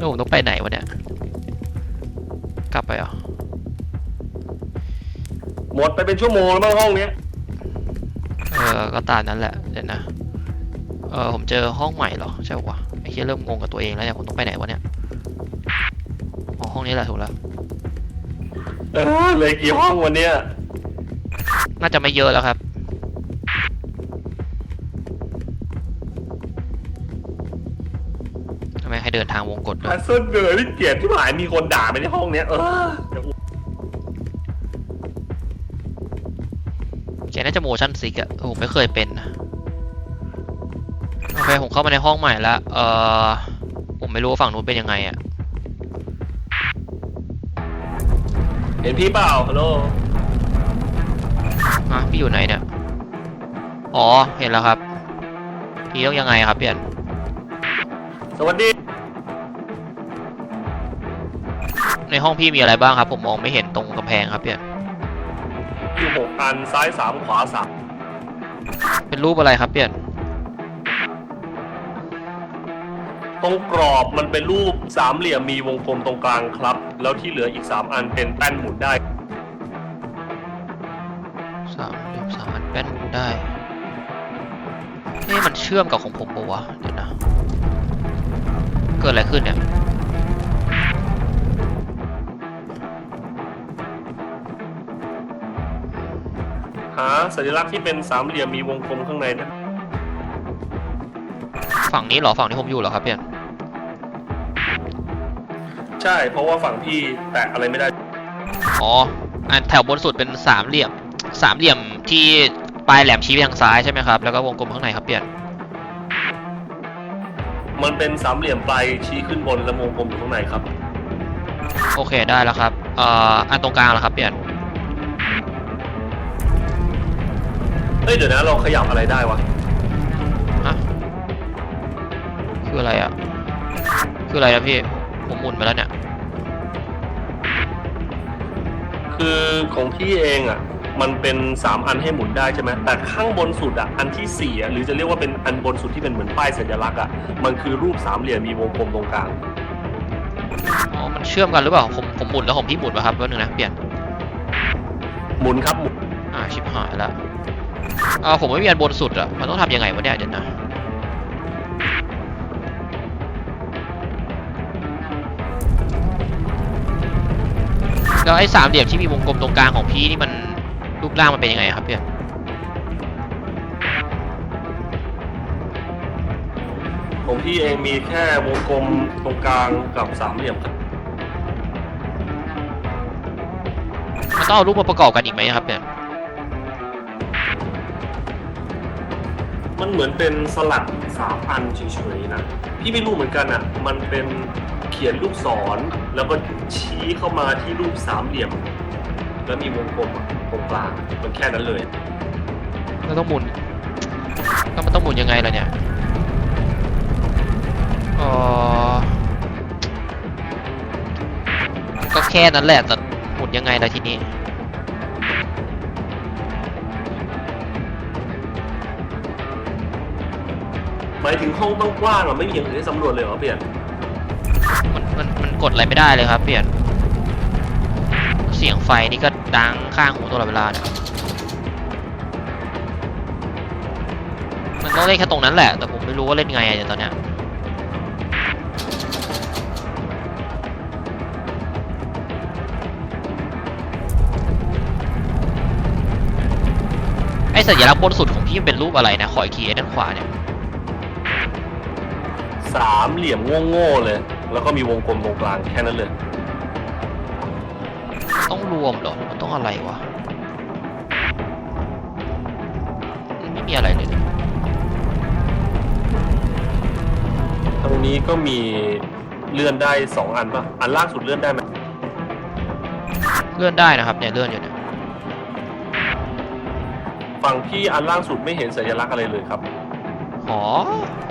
แล้วผมต้องไปไหนวะเนี่ย กลับไปเหรอหมดไปเป็นชั่วโมงแล้วมั้งห้องเนี้ยเออก็ตามนั้นแหละ เดี๋ยวนะ เออผมเจอห้องใหม่เหรอ ใช่ปะวะไอ้เหี้ยเริ่มงงกับตัวเองแล้วเนี่ยผมต้องไปไหนวะเนี่ยอ๋อห้องนี้แหละถูกแล้วเออเหลยกี่ห้องวันเนี้ยน่าจะไม่เยอะแล้วครับ เดินทางวงกฏด้วแอยสเซิลเดอร์ที่เกลียดที่หมายมีคนด่าไปในห้องเนี้ยเออเดี๋ยวแกน่าจะ motion sick อะผมไม่เคยเป็นนะโอเคผมเข้ามาในห้องใหม่แล้วเออผมไม่รู้ว่าฝั่งนู้นเป็นยังไงอะเห็นพี่เปล่าฮัลโหลฮะพี่อยู่ไหนเนี่ยอ๋อเห็นแล้วครับ พี่ต้องยังไงครับเปลี่ยนสวัสดี ห้องพี่มีอะไรบ้างครับ ผมมองไม่เห็นตรงกำแพงครับเปลี่ยนอยู่หกอันซ้ายสามขวาสามเป็นรูปอะไรครับเปลี่ยนตรงกรอบมันเป็นรูปสามเหลี่ยมมีวงกลมตรงกลางครับ แล้วที่เหลืออีกสามอันเป็นแป้นหมุนได้สามเหลี่ยมสามอันแป้นหมุนได้เอ๊ะมันเชื่อมกับของผมปะวะเดี๋ยวนะ เกิดอะไรขึ้นเนี่ยาสัญลักษณ์ที่เป็นสามเหลี่ยมมีวงกลมข้างในได้ไหมฝั่งนี้เหรอฝั่งที่ผมอยู่เหรอครับเปลี่ยนใช่ เพราะว่าฝั่งพี่แตะอะไรไม่ได้ อ๋ออันแถวบนสุดเป็นสามเหลี่ยมสามเหลี่ยมที่ปลายแหลมชี้ไปทางซ้ายใช่ไหมครับแล้วก็วงกลมข้างในครับเปลี่ยนมันเป็นสามเหลี่ยมปลายชี้ขึ้นบนและวงกลมอยู่ข้างในครับ โอเคได้แล้วครับเอ่ออันตรงกลางเหรอครับเปลี่ยน ฮ้ยเดี๋ยวนะเราขยับอะไรได้วะฮะคืออะไรอะ คืออะไรนะพี่ ผมหมุนไปแล้วเนี่ย คือของพี่เองอะ มันเป็นสามอันให้หมุนได้ใช่ไหมแต่ข้างบนสุดอะอันที่สี่อะ หรือจะเรียกว่าเป็นอันบนสุดที่เป็นเหมือนป้ายสัญลักษณ์อะ มันคือรูปสามเหลี่ยมมีวงกลมตรงกลาง อ๋อ มันเชื่อมกันหรือเปล่า ผมผมหมุนแล้วผมพี่หมุนป่ะครับแป๊บนึงนะเปลี่ยน หมุนครับหมุนอ่าชิบหายแล้ วอ่าผมไม่มีอันบนสุดอะมันต้องทำยังไงวะเนี่ยเดี๋ยวนะแล้วไอ้สามเหลี่ยมที่มีวงกลมตรงกลางของพี่นี่มันรูปร่างมันเป็นยังไงครับเพื่อนของพี่เองมีแค่วงกลมตรงกลางกับสามเหลี่ยมครับมันต้องเอารูปมาประกอบกันอีกไหมครับเนี่ย มันเหมือนเป็นสลักสามอันเฉยๆนะพี่ไม่รู้เหมือนกันอะ มันเป็นเขียนลูกศรแล้วก็ชี้เข้ามาที่รูปสามเหลี่ยม แล้วมีวงกลมตรงกลางมันแค่นั้นเลยเราต้องหมุนแล้วมันต้องหมุนยังไงล่ะเนี่ยเออก็แค่นั้นแหละแต่หมุนยังไงล่ะทีนี้ หมายถึงห้องต้องกว้างอะไม่มีอย่างอื่นให้สำรวจเลยเหรอเปลี่ยนมันมันมันกดอะไรไม่ได้เลยครับเปลี่ยนเสียงไฟนี่ก็ดังข้างหูตลอดเวลาเนี่ยมันต้องเล่นแค่ตรงนั้นแหละ แต่ผมไม่รู้ว่าเล่นไงอะเดี๋ยวตอนเนี้ยไอ้สัญลักษณ์บนสุดของพี่มันเป็นรูปอะไรนะ ขออีกทีไอ้ด้านขวาเนี่ย สามเหลี่ยมโง่ๆเลย แล้วก็มีวงกลมตรงกลางแค่นั้นเลย ต้องรวมเหรอมันต้องอะไรวะมันไม่มีอะไรเลย ตรงนี้ก็มีเลื่อนได้สองอันป่ะ อันล่างสุดเลื่อนได้ไหมเลื่อนได้นะครับเนี่ยเลื่อนอยู่เนี่ยฝั่งพี่อันล่างสุดไม่เห็นสัญลักษณ์อะไรเลยครับอ๋อเอ๊ะ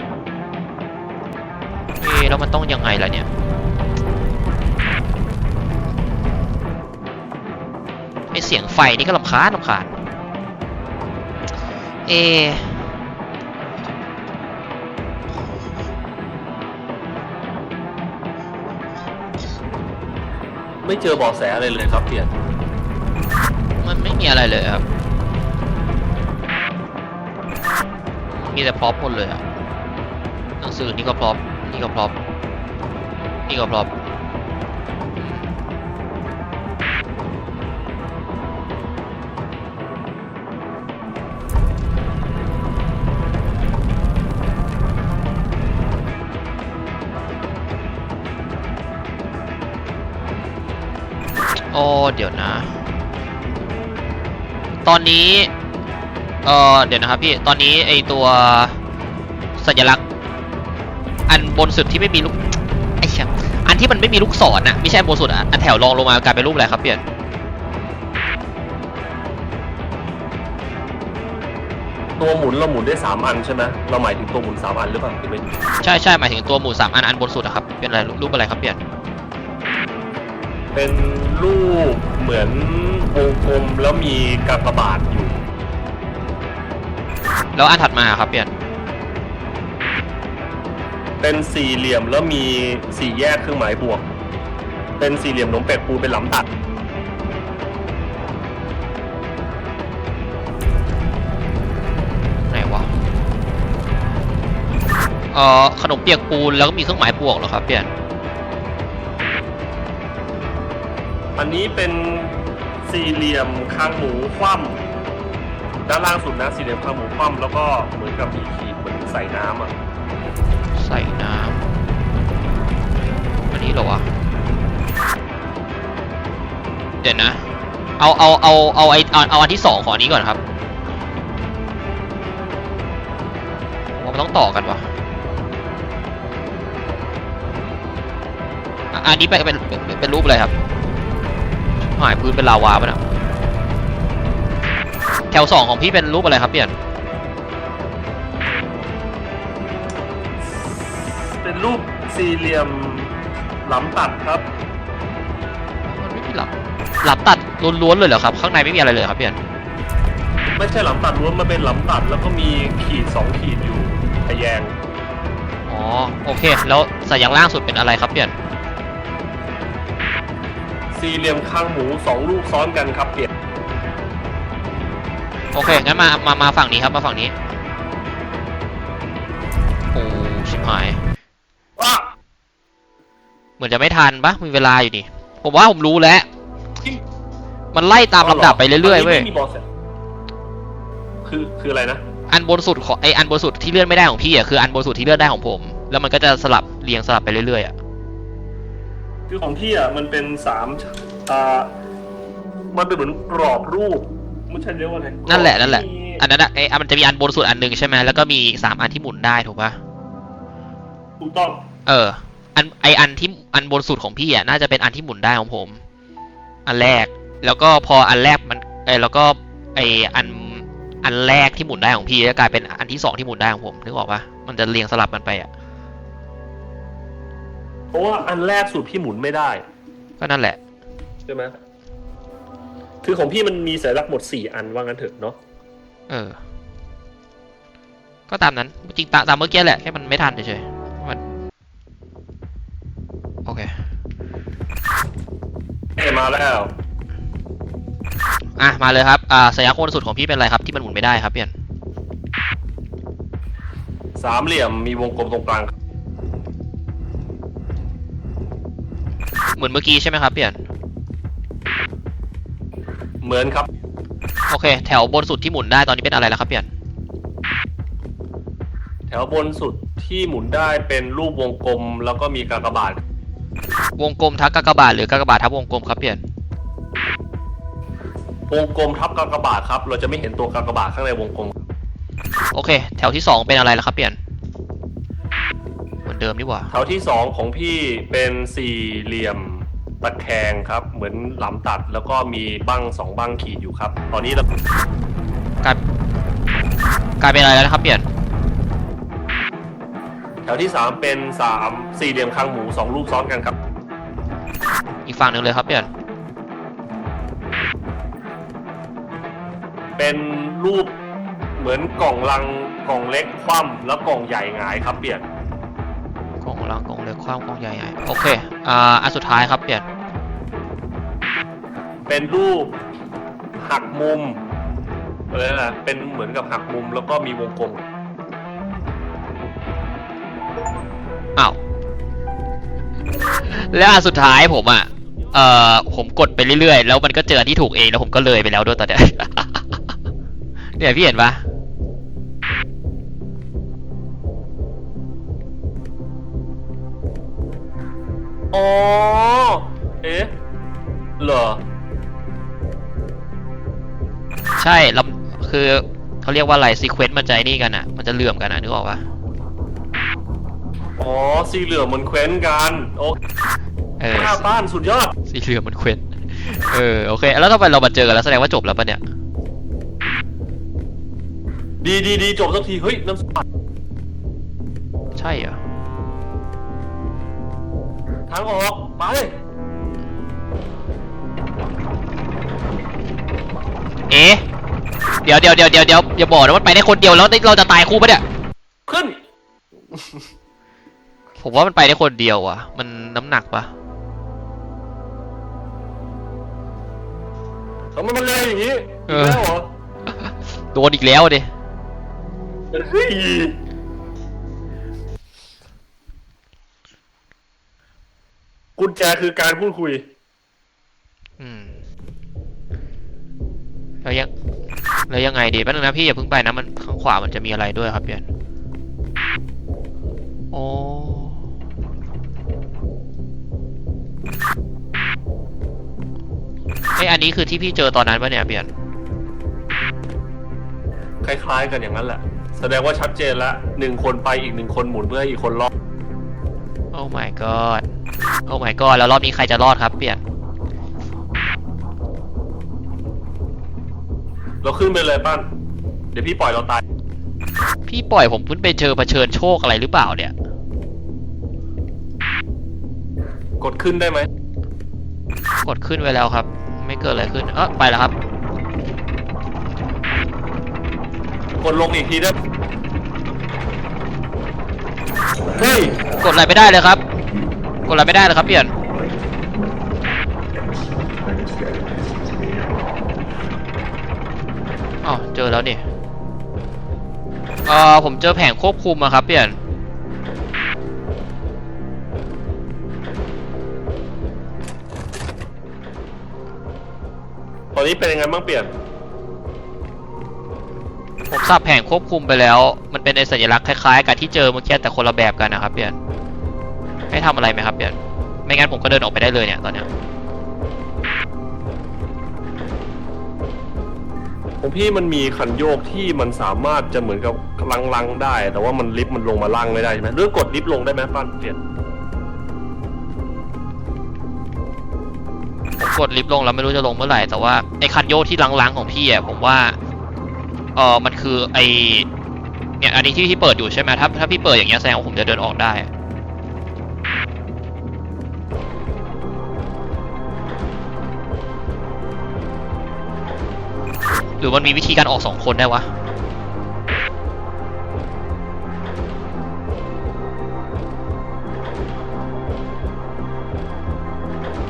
แล้วมันต้องยังไงล่ะเนี่ย ไอเสียงไฟนี่ก็ลำคาญลำคาญเอะไม่เจอเบาะแสอะไรเลยครับเปลี่ยนมันไม่มีอะไรเลยครับ มีแต่พร็อพหมดเลยอะหนังสือนี่ก็พร็อพ นี่ก็พร็อพนี่ก็พร็อพโอ้เดี๋ยวนะ ตอนนี้ เออเดี๋ยวนะครับพี่ ตอนนี้ไอตัวสัญลักษณ์ อันบนสุดที่ไม่มีลูกไอ้เชี่ยอันที่มันไม่มีลูกศรน่ะไม่ใช่บนสุดอะอันแถวรองลงมากลายเป็นรูปอะไรครับเปลี่ยนตัวหมุนเราหมุนได้สามอันใช่ไหมเราหมายถึงตัวหมุนสามอันหรือเปล่าหรือไม่ใช่ใช่หมายถึงตัวหมู่สามอันอันบนสุดอะครับเป็นอะไรรูปอะไรครับเปลี่ยนเป็นรูปเหมือนวงกลมแล้วมีกากบาทอยู่ แล้วอันถัดมาครับเปลี่ยน เป็นสี่เหลี่ยมแล้วมีสี่แยกเครื่องหมายบวก เป็นสี่เหลี่ยมหนมเป็ดปูเป็นหลำตัด ไหนวะเอ่อขนมเปียกปูนแล้วก็มีเครื่องหมายบวกเหรอครับเปลี่ยนอันนี้เป็นสี่เหลี่ยมคางหมูคว่ำด้านล่างสุดนะสี่เหลี่ยมคางหมูคว่ำแล้วก็เหมือนกับมีขีดเหมือนใส่น้ำอะ ใส่น้ำอันนี้เหรอวะเดี๋ยวนะ เอาเอาเอาเอาไอเอาเอาอันที่สองของอันนี้ก่อนครับมว่ามันต้องต่อกันวะอันนี้เป็นเป็นเป็นเป็นรูปอะไรครับหายพื้นเป็นลาวาป่ะนะแถวสองของพี่เป็นรูปอะไรครับเปลี่ยน สี่เหลี่ยมหลำตัดครับ มันไม่มีหลับหลับตัดล้วนๆเลยเหรอครับ ข้างในไม่มีอะไรเลยครับเปลี่ยนไม่ใช่หลำตัดล้วนมันเป็นหลำตัดแล้วก็มีขีดสองขีดอยู่ทะแยง อ๋อโอเค แล้วสัญลักษณ์ล่างสุดเป็นอะไรครับเปลี่ยนสี่เหลี่ยมคางหมูสองลูกซ้อนกันครับเปลี่ยนโอเคงั้นมามามาฝั่งนี้ครับมาฝั่งนี้โอ้ชิบหายว้า เหมือนจะไม่ทันปะมีเวลาอยู่นี่ ผมว่าผมรู้แล้ว มันไล่ตามลำดับไปเรื่อยๆเว้ยนนี้ไม่มีบอสคือคืออะไรนะ อันบนสุดของไออันบนสุดที่เลื่อนไม่ได้ของพี่อะคืออันบนสุดที่เลื่อนได้ของผม แล้วมันก็จะสลับเรียงสลับไปเรื่อยๆอะ คือของพี่อะมันเป็นสามอ่า มันเป็นเหมือนกรอบรูปไม่ใช่เรียกว่าอะไรนั่นแหละนั่นแหละมีอันนั้นอะไออันมันจะมีอันบนสุดอันหนึ่งใช่ไหมแล้วก็มีสามอันที่หมุนได้ถูกปะถูกต้อง เออ อันไออันที่อันบนสุดของพี่อะน่าจะเป็นอันที่หมุนได้ของผม อันแรกแล้วก็พออันแรกมันเออแล้วก็ไออันอันแรกที่หมุนได้ของพี่ก็กลายเป็นอันที่สองที่หมุนได้ของผมนึกออกปะมันจะเรียงสลับกันไปอะเพราะว่าอันแรกสุดพี่หมุนไม่ได้ก็นั่นแหละ ใช่ไหมคือของพี่มันมีสัญลักษณ์หมดสี่อันว่างั้นเถอะเนาะเออ ก็ตามนั้นจริงตามตามเมื่อกี้แหละแค่มันไม่ทันเฉยๆ มาแล้ว อะ มาเลยครับ อ่าสัญลักษณ์บนสุดของพี่เป็นอะไรครับ ที่มันหมุนไม่ได้ครับเปลี่ยนสามเหลี่ยมมีวงกลมตรงกลางเหมือนเมื่อกี้ใช่ไหมครับเปลี่ยนเหมือนครับ โอเค แถวบนสุดที่หมุนได้ตอนนี้เป็นอะไรแล้วครับเปลี่ยนแถวบนสุดที่หมุนได้เป็นรูปวงกลมแล้วก็มีกากบาท วงกลมทับกากบาทหรือกากบาททับวงกลมครับเปลี่ยน วงกลมทับกากบาทครับ เราจะไม่เห็นตัวกากบาทข้างในวงกลม โอเค แถวที่สองเป็นอะไรแล้วครับเปลี่ยน เหมือนเดิมดีกว่า แถวที่สองของพี่เป็นสี่เหลี่ยมตะแคงครับ เหมือนหลำตัดแล้วก็มีบั้งสองบั้งขีดอยู่ครับ ตอนนี้เรากลายกลายเป็นอะไรแล้วนะครับเปลี่ยนแถวที่สามเป็นสามสี่เหลี่ยมคางหมูสองรูปซ้อนกันครับ อีกฝั่งหนึ่งเลยครับเปลี่ยนเป็นรูปเหมือนกล่องลังกล่องเล็กคว่ำแล้วกล่องใหญ่หงายครับเปลี่ยนกล่องล่างกล่องเล็กความกล่องใหญ่ใหญ่โอเคอ่าอันสุดท้ายครับเปลี่ยนเป็นรูปหักมุมอะไรนะเป็นเหมือนกับหักมุมแล้วก็มีวงกลม แล้วอันสุดท้ายผมอะ เอ่อ ผมกดไปเรื่อยๆ แล้วมันก็เจออันที่ถูกเองแล้วผมก็เลยไปแล้วด้วยตอนเนี้ย เนี่ยพี่เห็นปะอ๋อ เอ๊ะ เหรอ ใช่ลำคือเขาเรียกว่าอะไรซีเควนต์มันจะไอ้นี่กันอะ มันจะเหลื่อมกันอะนึกออกปะ อ๋อสีเหลืองมันเคว้นกันโอ้เออหน้าบ้านสุดยอด สีเหลื่อมมันเควนต์เออโอเค แล้วถ้าไปเรามาเจอกันแล้วแสดงว่าจบแล้วปะเนี่ยดีดีดีจบสักที เฮ้ยน้ำสปัดใช่เหรอทางออก ไป เอ๊ะ เดี๋ยวเดี๋ยวเดี๋ยวเดี๋ยวเดี๋ยวอย่าบอกนะว่าไปได้คนเดียวแล้วเราจะตายคู่ปะเนี่ย ขึ้น ผมว่ามันไปได้คนเดียวอะ มันน้ำหนักปะทำไมมันแรงอย่างนี้เออีกอแล้วเหรอโดนอีกแล้วดิเฮ้ยกุญแจคือการพูดคุย อืมแล้วยังแล้วยังไงดีแป๊บนึงนะพี่อย่าเพิ่งไปนะมันข้างขวามันจะมีอะไรด้วยครับเพียนโอ้ ไอยอันนี้คือที่พี่เจอตอนนั้นปะเนี่ยเพียนคล้ายๆกันอย่างนั้นแหละ แสดงว่าชัดเจนแล้วหนึ่งคนไปอีกหนึ่งคนหมุนเพื่อให้อีกคนรอดโอ้ my god โอ้ my god แล้วรอบนี้ใครจะรอดครับเปลี่ยนเราขึ้นไปเลยปั้นเดี๋ยวพี่ปล่อยเราตาย พี่ปล่อยผมขึ้นไปเจอเผชิญโชคอะไรหรือเปล่าเนี่ย กดขึ้นได้ไหมกดขึ้นไว้แล้วครับไม่ เกิดอะไรขึ้น เออไปแล้วครับ กดลงอีกทีได้เฮ้ยกดอะไรไม่ได้เลยครับ กดอะไรไม่ได้เลยครับเปลี่ยน อ๋อเจอแล้วนี่เออผมเจอแผงควบคุมอะครับเปลี่ยน อนนี้เป็นยังไงบ้างเปลี่ยน ผมสับแผงควบคุมไปแล้ว มันเป็นไอสัญลักษณ์คล้ายๆกับที่เจอเมื่อกี้แต่คนละแบบกันนะครับเปลี่ยนให้ทำอะไรไหมครับเปลี่ยนไม่งั้นผมก็เดินออกไปได้เลยเนี่ยตอนเนี้ยของพี่มันมีคันโยกที่มันสามารถจะเหมือนกับลังลังๆได้ แต่ว่ามันลิฟต์มันลงมาล่างไม่ได้ใช่ไหมเรื่องกดลิฟต์ลงได้ไหมปั้นเปลี่ยน กดลิฟต์ลงแล้วไม่รู้จะลงเมื่อไหร่ แต่ว่าไอคันโยกที่ลังๆของพี่อะผมว่าเออมันคือไอเนี่ยอันนี้ที่พี่เปิดอยู่ใช่ไหมถ้าถ้าพี่เปิดอย่างเงี้ยแสดงว่าผมจะเดินออกได้หรือมันมีวิธีการออกสองคนได้วะ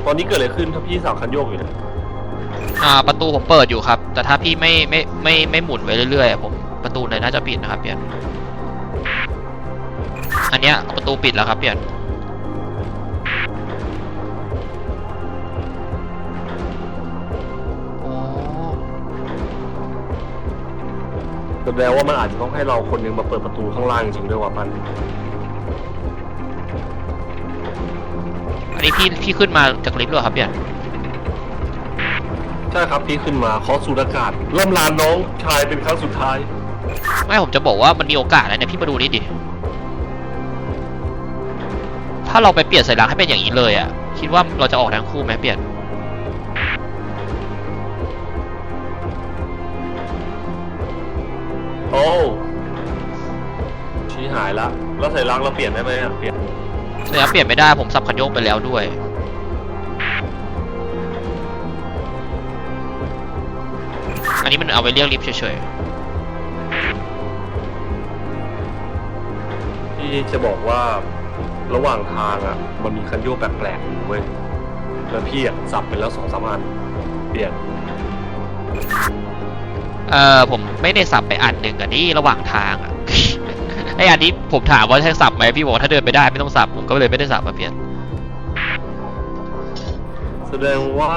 อนนี้เกิดอะไรขึ้นถ้าพี่สับคันโยกอยู่เนี่ยอ่าประตูผมเปิดอยู่ครับ แต่ถ้าพี่ไม่ไม่ไม่ไม่หมุนไว้เรื่อยๆผมประตูไหนน่าจะปิดนะครับเปลี่ยนอันเนี้ยประตูปิดแล้วครับเปลี่ยนอ๋อแสดงว่ามันอาจจะต้องให้เราคนหนึงมาเปิดประตูข้างล่างจริงด้วยว่ะปั้น อันนี้พี่พี่ขึ้นมาจากลิฟต์เหรอครับเปลี่ยนใช่ครับพี่ขึ้นมาขอสูดอากาศล่ำลาน้องชายเป็นครั้งสุดท้าย ไม่ผมจะบอกว่ามันมีโอกาสนะเนี่ยพี่มาดูนี่ดิถ้าเราไปเปลี่ยนสัญลักษณ์ให้เป็นอย่างนี้เลยอะคิดว่าเราจะออกทั้งคู่ไหมเปลี่ยนโอ้ชี้หายละแล้วใส่ลักษณ์เราเปลี่ยนได้ไหมอะเปลี่ยน สัญลักษณ์เปลี่ยนไม่ได้ผมสับคันโยกไปแล้วด้วย อันนี้มันเอาไปเรียกลิฟต์เฉยที่จะบอกว่าระหว่างทางอะ มันมีคันโยกแปลกๆอยู่เว้ยแล้วพี่อะสับไปแล้วสองสามอันๆเปลี่ยนเออผมไม่ได้สับไปอันหนึ่งอะนี่ระหว่างทางอะ ไออันนี้ผมถามว่าใช้สับไหมพี่บอกว่าถ้าเดินไปได้ไม่ต้องสับผมก็เลยไม่ได้สับมาเปลี่ยนแสดงว่า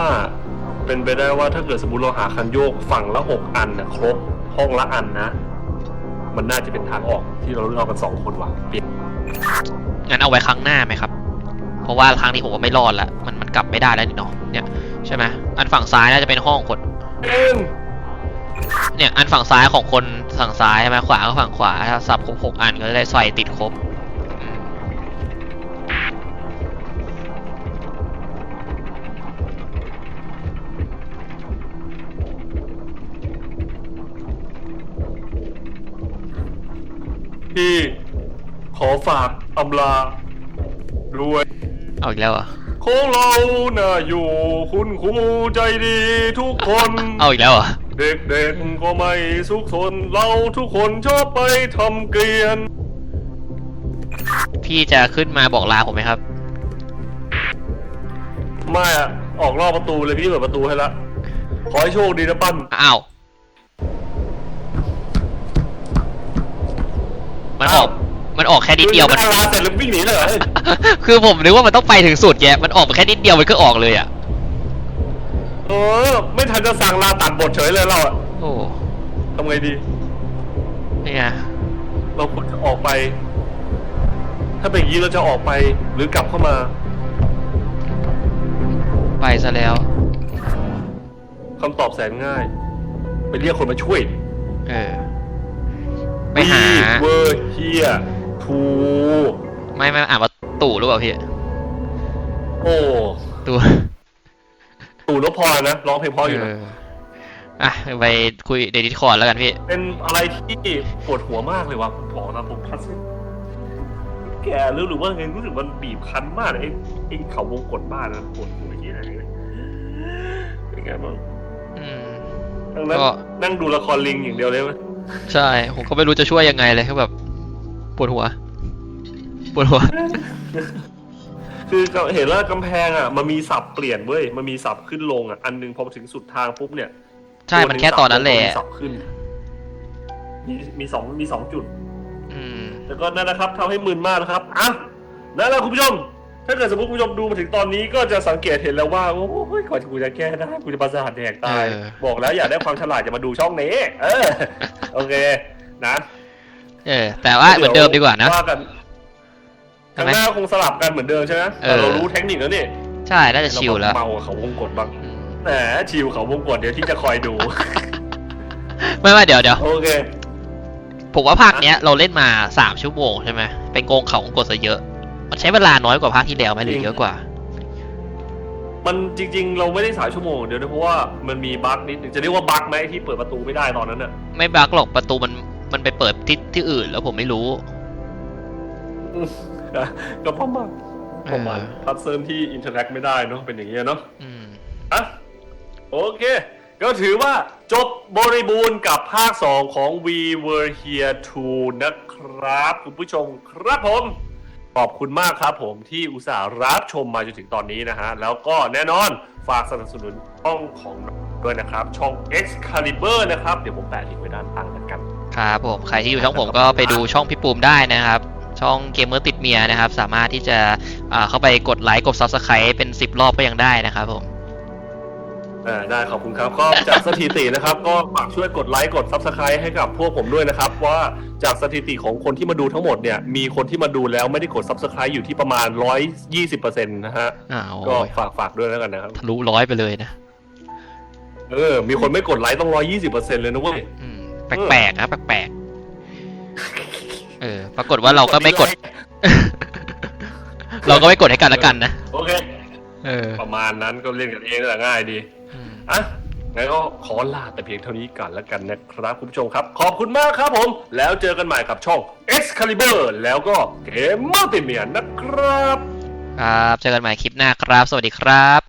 เป็นไปได้ว่าถ้าเกิดสมมติเราหาคันโยกฝั่งละหกอันนะครบห้องละอันนะ มันน่าจะเป็นทางออกที่เราเลือกกันสองคนว่ะเปลี่ยนงั้นเอาไว้ครั้งหน้าไหมครับ เพราะว่าครั้งนี้ผมว่าไม่รอดละมันมันกลับไม่ได้แล้วนี่เนาะเนี่ยใช่ไหมอันฝั่งซ้ายน่าจะเป็นห้องคนเอ็น เนี่ยอันฝั่งซ้ายของคนฝั่งซ้ายใช่ไหมขวาก็ฝั่งขวาถ้าสับครบหกอันก็จะได้ใส่ติดครบอืมพี่ขอฝากอำลาด้วยเอาอีกแล้วเหรอะของเราน่าอยู่คุณครูใจดีทุกคน เอาอีกแล้วเหรอะ เด็กๆก็ไม่สุขสนเราทุกคนชอบไปทำเกลียน พี่จะขึ้นมาบอกลาผมไหมครับ ไม่อะออกรอบประตูเลยพี่เปิดประตูให้ละ ขอให้โชคดีนะปั้น อ้าว มันออก มันออกแค่นิดเดียวมันคือลาเสร็จแล้ววิ่งหนีเลยเหรอ คือผมนึกว่ามันต้องไปถึงสุดแกมันออกมาแค่นิดเดียวมันก็ออกเลยอะเออ ไม่ทันจะสั่งลาตัดบทเฉยเลยเราอะโอ้ทำไงดี เนี่ยเราควรจะออกไป ถ้าเป็นอย่างนี้เราจะออกไปหรือกลับเข้ามา ไปซะแล้ว คำตอบแสนง่าย ไปเรียกคนมาช่วยเออ ไปหา เวอร์เฮียทูไม่ไม่อ่านว่าตู่หรือเปล่าพี่ โอ้ตู่ ตู่นพพรนะร้องเพลงเพราะอยู่เอนะออะไปคุยในดิสคอร์ดแล้วกันพี่ เป็นอะไรที่ปวดหัวมากเลยว่ะผมบอกนะผมพัสแกหรือหรือว่าไงรู้สึกมันบีบคั้นมากเลยไอ้ไอ้เขาวงกดบ้านนะปวดหัวที่ไหนเลยเป็นไงบ้างอืมนั่งนั่งก็ นั่งดูละครลิงอย่างเดียวเลยไหมใช่ ผมก็ไม่รู้จะช่วยยังไงเลยก็แบบ ปวดหัว ปวดหัว คือเห็นว่ากำแพงอะมันมีสับเปลี่ยนเว้ยมันมีสับขึ้นลงอะอันหนึงพอถึงสุดทางปุ๊บเนี่ยใช่ มันแค่ตอนนั้นแหละมีสับขึ้น มีมีสองมีสองจุดอืมแล้วก็นั่นนะครับทำให้มึนมากนะครับอะนั่นแหละคุณผู้ชม ถ้าเกิดสมมติคุณผู้ชมดูมาถึงตอนนี้ก็จะสังเกตเห็นแล้วว่าโอ้ยกว่ากูจะแก้ได้กูจะประสาทแดกตายเออบอกแล้วอยากได้ความฉลาดจะมาดูช่องนี้ เออ โอเค นะ เออ แต่ว่าเหมือนเดิมดีกว่านะว่ากัน คใช่รั้งไหมหน้าคงสลับกันเหมือนเดิมใช่ไหมเอแต่อเรารู้เทคนิคแล้วนี่ใช่น่าจะชิลแล้วเราก็เมากับเขาวงกดบ้างอืมแหมชิลเขาวงกดเดี๋ยวที่จะคอยดู ไม่ไม่เดี๋ยวเดี๋ยวโอเคผมว่าภาคเนี้ยเราเล่นมาสามชั่วโมงใช่ไหมไปโกงเขาของกดซะเยอะ มันใช้เวลาน้อยกว่าภาคที่แล้วไหมหรือเยอะกว่า มันจริง ๆ เราไม่ได้สายชั่วโมงเดียวนะเพราะว่ามันมีบั๊กนิดนึงจะเรียกว่าบั๊กไหมที่เปิดประตูไม่ได้ตอนนั้นน่ะไม่บักหรอกประตูมันมันไปเปิดที่ที่อื่นแล้วผมไม่รู้ ก็ประมาณเออประมาณพัซเซิลที่อินเทอร์แอคไม่ได้เนาะเป็นอย่างเงี้ยเนาะอืมอะโอเค ก็ถือว่าจบบริบูรณ์กับภาค 2 ของ We Were Here To นะครับ คุณผู้ชมครับผม ขอบคุณมากครับผมที่อุตส่าห์รับชมมาจนถึงตอนนี้นะฮะ แล้วก็แน่นอนฝากสนับสนุนช่องของด้วยนะครับ ช่อง Excalibur นะครับ เดี๋ยวผมแปะลิงก์ไว้ด้านล่างแล้วกันครับผม ใครที่อยู่ช่องผมก็ไปดูช่องพี่ปูมได้นะครับ ช่องเกมเมอร์ติดเมียนะครับ สามารถที่จะอ่าเข้าไปกดไลค์กด Subscribe เป็น 10 รอบก็ยังได้นะครับผมอ่าได้ขอบคุณครับ ก็จากสถิตินะครับ ก็ฝากช่วยกดไลค์กด Subscribe ให้กับพวกผมด้วยนะครับ ว่าจากสถิติของคนที่มาดูทั้งหมดเนี่ย มีคนที่มาดูแล้วไม่ได้กด Subscribe อยู่ที่ประมาณ120%นะฮะอ้าวก็ฝากฝากด้วยแล้วกันนะครับทะลุร้อยไปเลยนะ เออ มีคนไม่กดไลค์ต้อง120%เลยนะเว้ยอืมแปลกๆนะแปลกๆ เออ ปรากฏว่าเราก็ไม่กด เราก็ไม่กดให้กันละกันนะ โอเค เออ ประมาณนั้นก็เล่นกันเองนั่นแหละง่ายดีอืมอะ งั้นก็ขอลาแต่เพียงเท่านี้ก่อนแล้วกันนะครับคุณผู้ชมครับ ขอบคุณมากครับผม แล้วเจอกันใหม่กับช่อง Excalibur แล้วก็เกมมัลติเมียนะครับ ครับ เจอกันใหม่คลิปหน้าครับ สวัสดีครับ